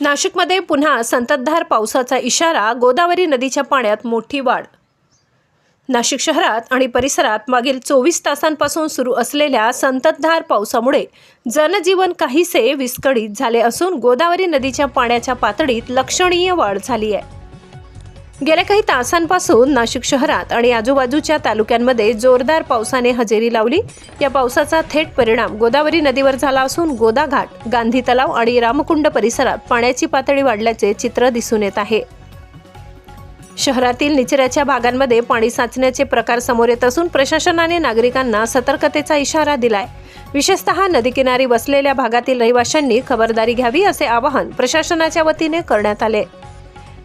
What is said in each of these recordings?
नाशिकमध्ये पुन्हा संततधार पावसाचा इशारा गोदावरी नदीच्या पाण्यात मोठी वाढ. नाशिक शहरात आणि परिसरात मागील चोवीस तासांपासून सुरू असलेल्या संततधार पावसामुळे जनजीवन काहीसे विस्कळीत झाले असून गोदावरी नदीच्या पाण्याच्या पातळीत लक्षणीय वाढ झाली आहे. गेल्या काही तासांपासून नाशिक शहरात आणि आजूबाजूच्या तालुक्यांमध्ये जोरदार पावसाने हजेरी लावली. या पावसाचा थेट परिणाम गोदावरी नदीवर झाला असून गोदाघाट गांधी तलाव आणि रामकुंड परिसरात पाण्याची पातळी वाढल्याचे चित्र दिसून येत आहे. शहरातील निचऱ्याच्या भागांमध्ये पाणी साचण्याचे प्रकार समोर येत असून प्रशासनाने नागरिकांना सतर्कतेचा इशारा दिलाय. विशेषतः नदीकिनारी वसलेल्या भागातील रहिवाशांनी खबरदारी घ्यावी असे आवाहन प्रशासनाच्या वतीने करण्यात आले.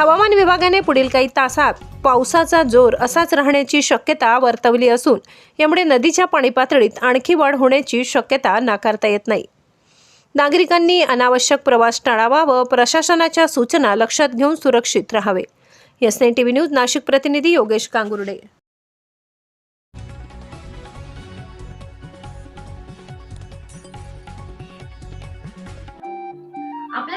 हवामान विभागाने पुढील काही तासात पावसाचा जोर असाच राहण्याची शक्यता वर्तवली असून यामुळे नदीच्या पाणी पातळीत आणखी वाढ होण्याची शक्यता नाकारता येत नाही. नागरिकांनी अनावश्यक प्रवास टाळावा व प्रशासनाच्या सूचना लक्षात घेऊन सुरक्षित राहावे. S N T V news Nashik प्रतिनिधी योगेश कांगुर्डे.